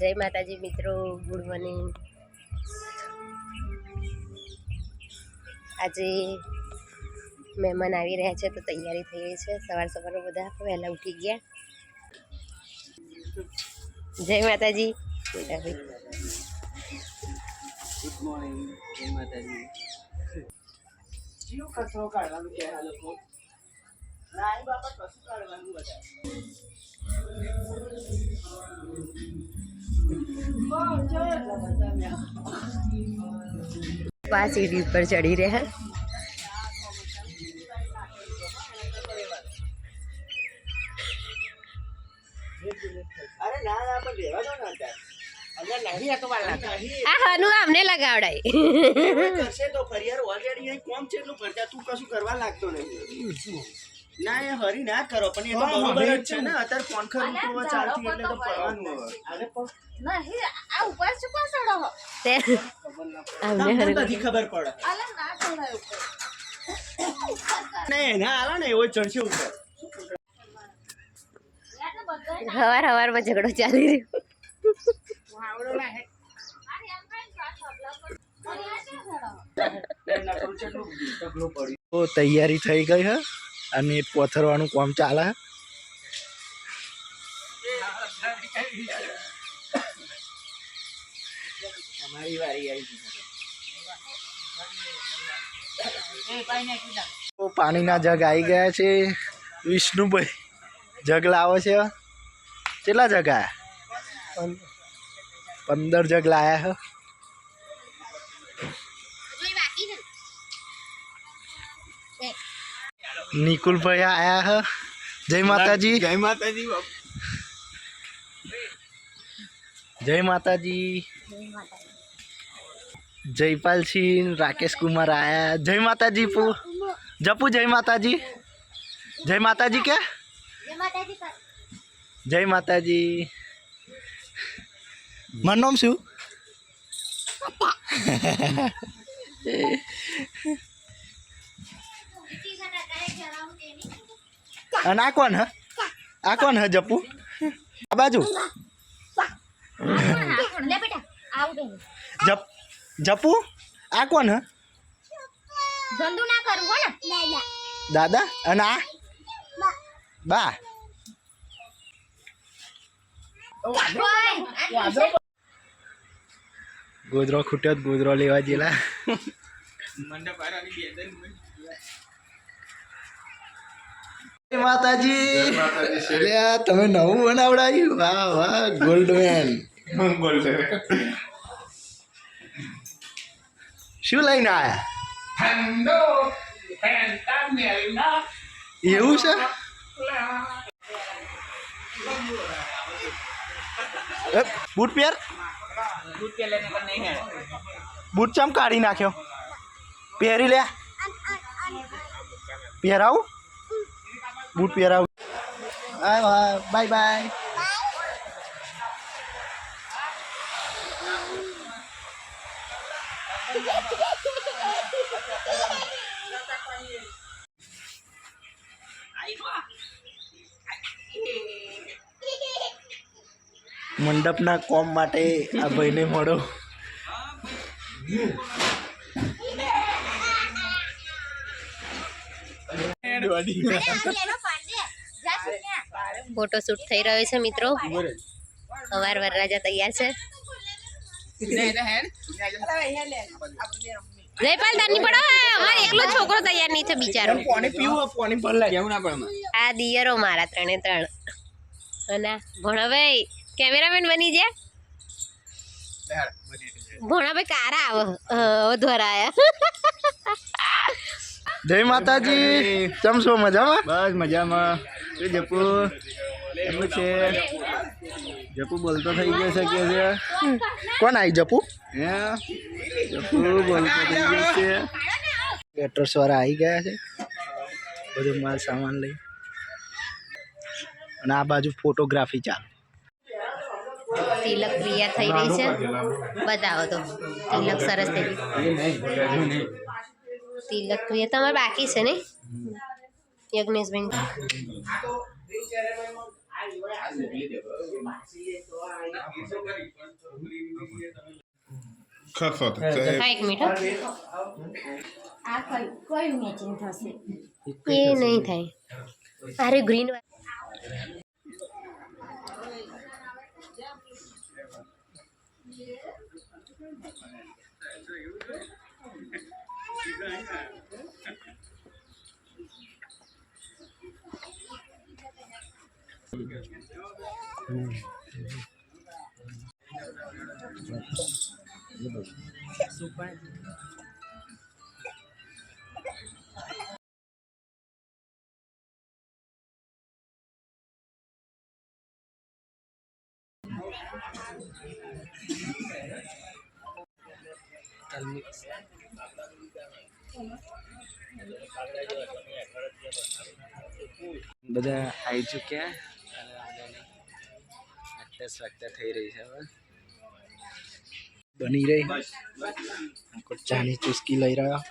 જય માતાજી મિત્રો, ગુડ મોર્નિંગ. આજે મહેમાન આવી રહ્યા છે તો તૈયારી થઈ રહી છે. સવાર સવારમાં બધા વહેલા ઉઠી ગયા. જય માતાજી. Good morning. લોકો. આ સીડી ઉપર ચડી રહ્યા અરે ના ના પણ રહેવા દો ને અત્યારે અલ્યા નહીં આ તો વાર લાગે આ હનુ આમને લગાવડાય તો ફરિયાર ઓલરેડી કોમ છે એટલું કરતા તું કશું કરવા લાગતો નહીં ના એ હરી ના કરો પણ એ તો બરોબર જ છે ને અત્યારે ફોન ખરું તો ચાલતી એટલે તો પડવાનું હવે તે તમને હરગું. બધી ખબર પડે. નહીં ના આલા ને એવો ચડશે ઉપર. હવાર હવારમાં ઝઘડો ચાલી રહ્યો. તો તૈયારી થઈ ગઈ હે? અને પોથરવાનું કામ ચાલે. હે અમારી વારી આવી તો પાણીના જગ આવી ગયા છે. વિષ્ણુભાઈ જગ લાવે છે. કેટલા જગ આયા? પંદર જગ લાયા હે નિકુલભાઈ આયા હે. જય માતાજી. જય માતાજી જય માતાજી. જયપાલસિંહ રાકેશ કુમાર આયા. જય માતાજી પુ. જપુ જય માતાજી. જય માતાજી કે? જય માતાજી. મારું નામ શું? અને આ કોણ હ? આ કોણ હ જપુ આ બાજુ? જપ જપુ આ કોણ હ? ધંધુ ના કરવું ને દાદા અને આ? બા. ગોદરો ખૂટ્યો ગોદરો લેવા જેલા. જય માતાજી અરે આ તમે નવું બનાવડાવ્યું વાહ વાહ ગોલ્ડમેન શું લઈને આયા એવું છે એ, બૂટ પહેર બૂટ ચમ કાઢી નાખ્યો પહેરી લે પહેરાવું બૂટ પહેરાવું. Bye bye. મંડપના કોમ માટે આ ભાઈને મળો. ફોટો શૂટ થઈ રહ્યો છે મિત્રો. અવાર વરરાજા તૈયાર છે. જયપાલ તારની પડો. અમારે એકલો છોકરો તૈયાર નહીં છે બિચારો. પાણી પીવું પાણી ભરલાય કેવું ના પડે આ દિયરો મારા ત્રણે ત્રણ. અને ભણાભાઈ કેમેરામેન બની જાય. ભણાભાઈ કારા આવો ધોરાયા આયા જય માતાજી. કેમ છો? મજામાં? બસ મજામાં. જપુ એમનું છે? જપુ બોલતો થઈ ગયો છે કે છે? કોણ આવી જપુ હે? જપુ બોલતો થઈ ગયો છે. કેટર્સ વાળા આવી ગયા છે. બધું માલ સામાન લઈ. અને આ બાજુ ફોટોગ્રાફી ચાલુ. તિલક ક્રિયા થઈ રહી છે. બતાવો તો. તિલક સરસ થઈ ગઈ. તિલક. ક્રિયા તમારે બાકી છે ને? યજ્ઞેશભાઈ ખસો તો. હા એક મિનિટ આ કઈ કયું મેચિંગ થશે એ નહીં થાય. અરે ગ્રીન Super. Kalmix. બધા આવી ચૂક્યા. અને વાગતા થઈ રહી છે હવે. બની રહી. ચાની ચુસ્કી લઈ રહ્યા.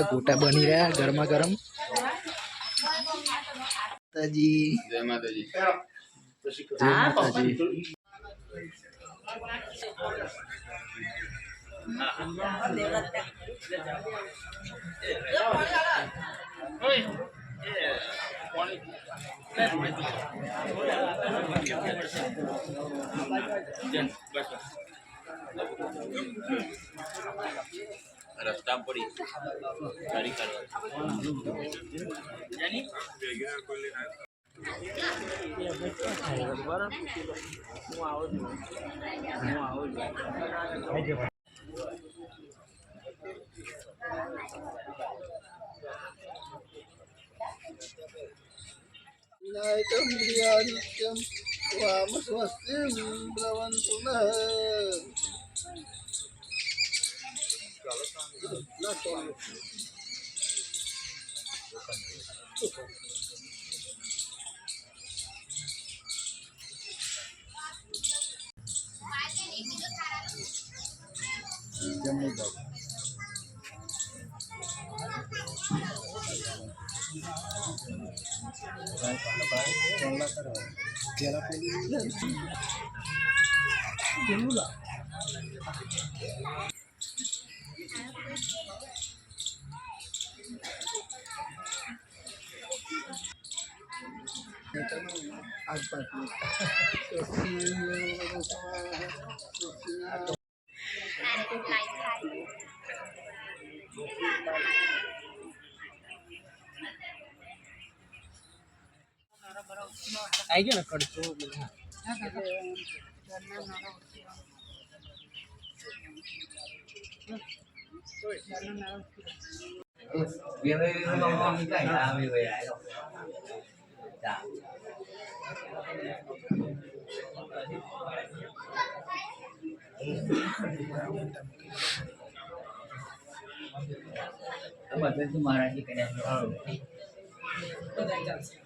ગોટા બની રહ્યા ગરમા ગરમ. માતાજી. જય માતાજી. જય માતાજી. રસ્તા પડી સારી કરવા બરાબર હું આવું છું હું આવું છું ને કડચો ના એ તો હજી બીજું લાવું એ પતાવવાનું ને બીજું લાવવાનું એવું છે હવે આ તો ટેસ્ટી કહેવાય સારું આટલું આ આ મિત્તલનો નોટ. બસ હા જો તો કેવું ખાધું? હવે ઉપવાસ વાર કોણ પડે ચાલે,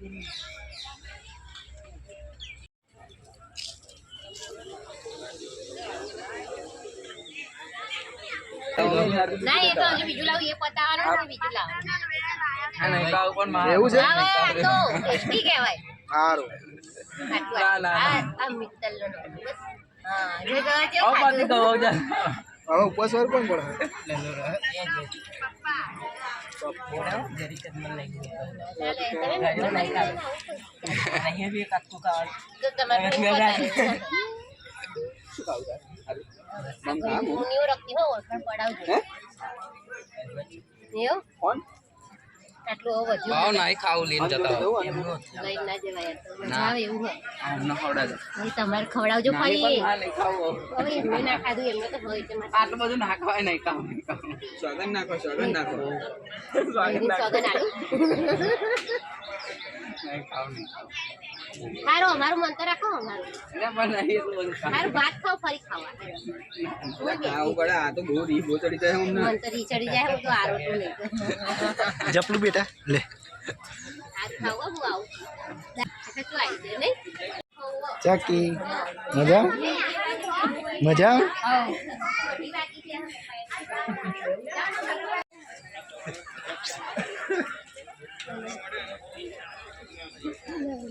ખાવું. તો તમારે બહુ વધારે. હું એવું રખતી હોઉં, ઓળખાણ પડાવજો. એવું? આટલું વધ્યું ભાવ નાઈ ખાવું લઈને જતા લઈને ના જવાય મજા એવું હોય. તમારે ખવડાવજો ફરી. હવે એમને ના ખાધું એમને તો હોય છે આટલું બધું ના ખવાય નહીં ખાવું સ્વાગત નાખો સ્વાગત નાખો. સ્વાગત નાખો. નહીં ખાવ નહીં સારું અમારું મન તો રાખો અમારું એટલે પણ નહીં એટલું બધું ખાવ. મારું ભાત ખાવ ફરી ખાવા. ખાવું પડે આ તો બહુ રીબો ચડી જાય અમને મન તો રીચડી જાય હું તો આરોટું નહીં. જપલું બેટા લે. આ ખાવા હું આવું. એટલે તું આવી જાય નહીં? ચાકી મજા? મજા? Oh.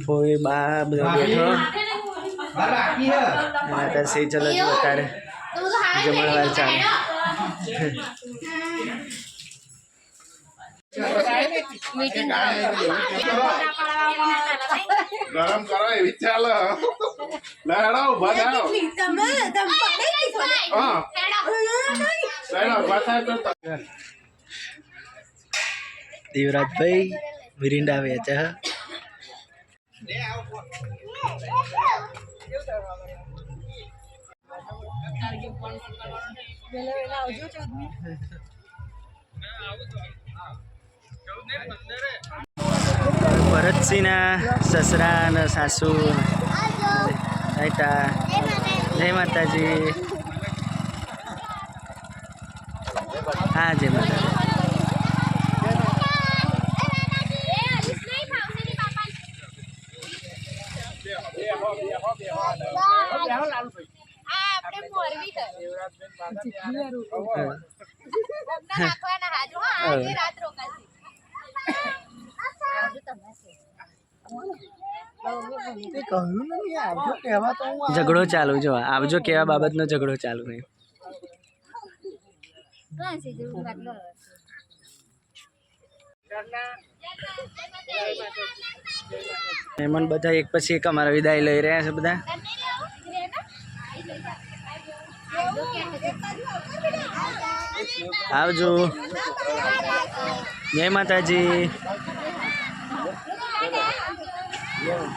ફોઈ બા બધો બેઠો માતાશ્રી ચલો જો અત્યારે જમણવાર ચાલે ગરમ કરો એવી ચાલે. લેડો ઊભા થાવ હા લેડો ઊભા તો દેવરાજભાઈ મિરિંડા વેચે હે. ભરતસિંહના સસરા અને સાસુ. આયતા જય માતાજી. હા જય માતાજી. રાખવાના મોરવી હાજુ હા આજે રાત રોકાશે. ઝઘડો ચાલુ જો આવજો કેવા બાબતનો ઝઘડો ચાલુ નહીં મહેમાન બધા એક પછી એક અમારા વિદાય લઈ રહ્યા છે બધા. આવજો. જય માતાજી.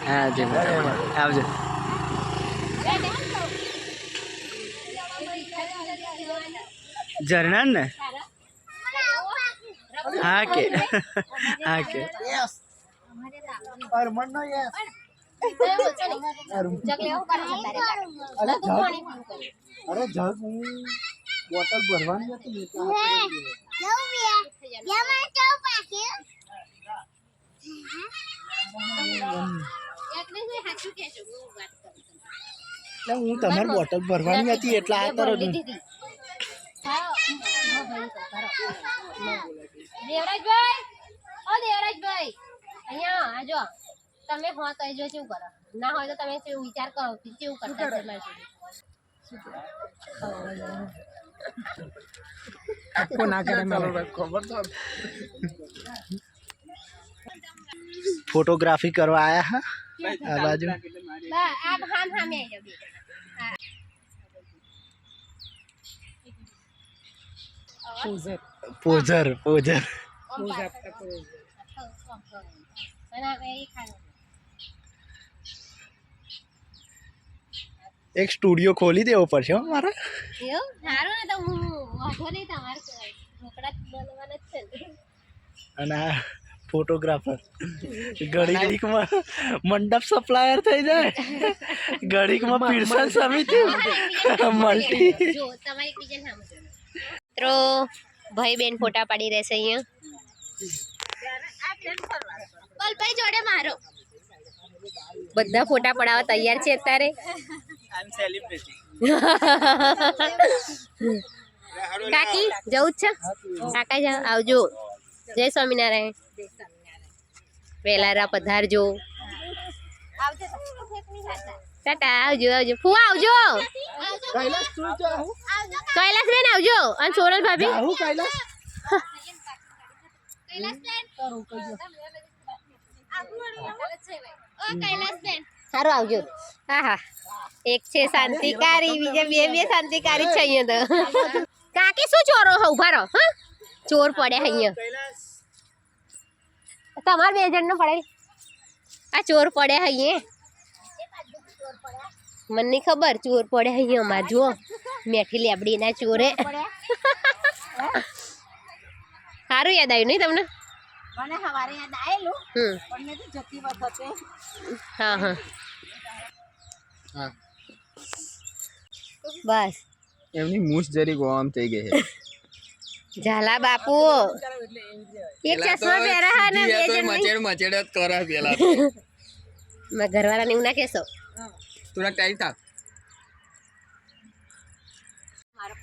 હા જય માતાજી આવજો. ઝરણા ને? હા કે. હા કે. અરે જગ. હું બોટલ ભરવાની હતી એટલે હું તમારી બોટલ ભરવાની હતી એટલે આ તરત દેવરાજભાઈ. ઓ દેવરાજભાઈ. અહીંયા આજો તમે હો તો જો શું કરો. ના હોય તો તમે શું વિચાર કરો કે શું કરતા છે મારી જોડે. ફોટોગ્રાફી કરવા આયા હા? આ બાજુ. આમ હામ હામે આવી. જાવ બે જણા. પોઝર પોઝર. એક સ્ટુડિયો ખોલી દેવો પડશે હો મારે. એવું? સારું ને તો હું વાંધો નહીં તમારે ઢોકળા જ જ છે અને આ ફોટોગ્રાફર ઘડીકમાં મંડપ સપ્લાયર થઈ જાય ઘડીકમાં પીરસન સમિતિ મલ્ટી જો તમારી એકબીજા નામ મિત્રો ભાઈ બેન ફોટા પાડી રહેશે અહીંયા પલભાઈ જોડે મારો બધા ફોટા પડાવવા તૈયાર છે અત્યારે કાકી જવું જ છે કાકા જાવ આવજો જય સ્વામિનારાયણ. વેલારા પધારજો. ટાટા આવજો આવજો. ફુવા આવજો. કૈલાસ બેન આવજો. અને સોરલ ભાભી. સારું આવજો. હા હા. એક છે શાંતિકારી બીજા બે બે શાંતિકારી છે અહીંયા તો. કાકી શું ચોરો હો ઊભા રહો હા? ચોર પડ્યા અહીંયા તમારે બે જણનો પડેલ આ ચોર પડ્યા અહીંયા મને નહીં ખબર ચોર પડ્યા અહીંયા અમાર જુઓ મેઠી લેબડીના ચોરે સારું યાદ આવ્યું નહીં તમને મને સવારે યાદ આવેલું હમ પણ મેં તો જતી વખતે હા હા હા બસ એમની મૂછ જરી ગોમ થઈ ગઈ છે ઝાલા બાપુ. એક ચશ્મા પહેરા હા ને બે જણ મચેડ મચેડ જ કરે પેલા ઘરવાળા ને એવું ના કહેશો. થોડા ટાઈમ થાક.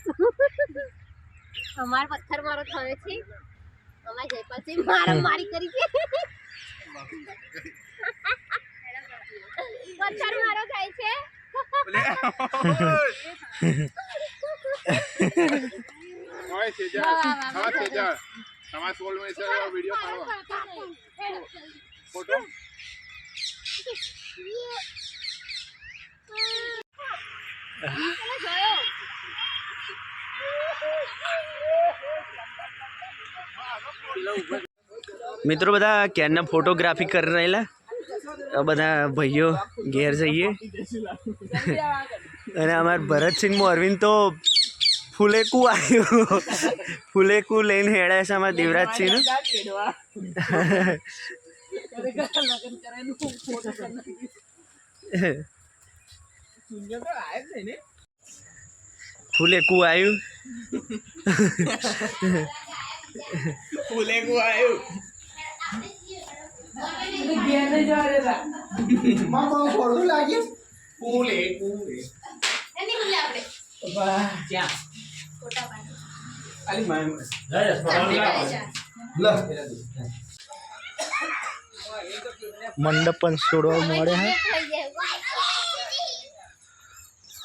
અમાર પથ્થર મારો થયો છે. અમાર જયપાલસિંહ મારા મારી કરી છે પથ્થર મારો થાય છે. હોય સેજા હા સેજા તમારા સોળ મે વિડિયો પાડો ફોટો મિત્રો બધા ક્યારના ફોટોગ્રાફી કરી રહેલા. બધા ભાઈઓ ઘેર જઈએ. અને અમારા ભરતસિંહ અરવિંદ તો ફુલેકું આવ્યું ફુલેકુ લઈને હેડાય છે અમારા દેવરાજસિંહ ફુલેકું આવ્યું મંડપ પણ છોડવા મળે હે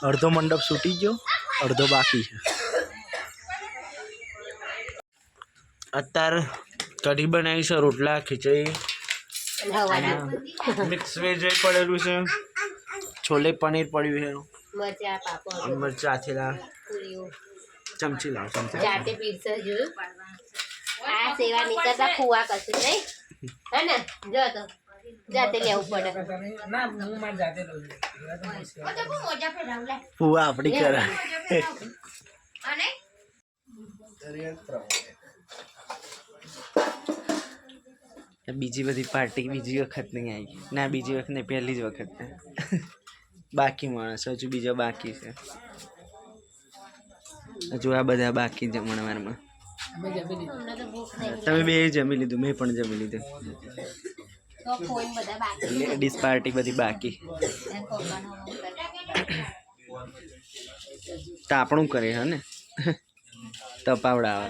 અડધો મંડપ છૂટી ગયો અડધો બાકી છે અત્યારે કઢી બનાવી છે રોટલા ખીચડી. મિક્સ વેજ પડેલું છે. છોલે પનીર પડ્યું મરચા પાપડ. છે મરચા થેલા. ચમચી લાવ ચમચી. જાતે પીરસે જો આ સેવા નીકળતા ફુવા કશું નહીં? હે ને જો તો જાતે લેવું પડે ફુવા આપણી કરે. અને? બીજી બધી પાર્ટી બીજી વખત નહીં આવી. ના બીજી વખત નહીં પહેલી જ વખત. બાકી માણસ હજુ બીજો બાકી છે. હજુ આ બધા બાકી જમણવારમાં તમે બે જમી લીધું મેં પણ જમી લીધું. લેડીઝ પાર્ટી બધી બાકી. તાપણું કરે હે ને. તપાવડાવે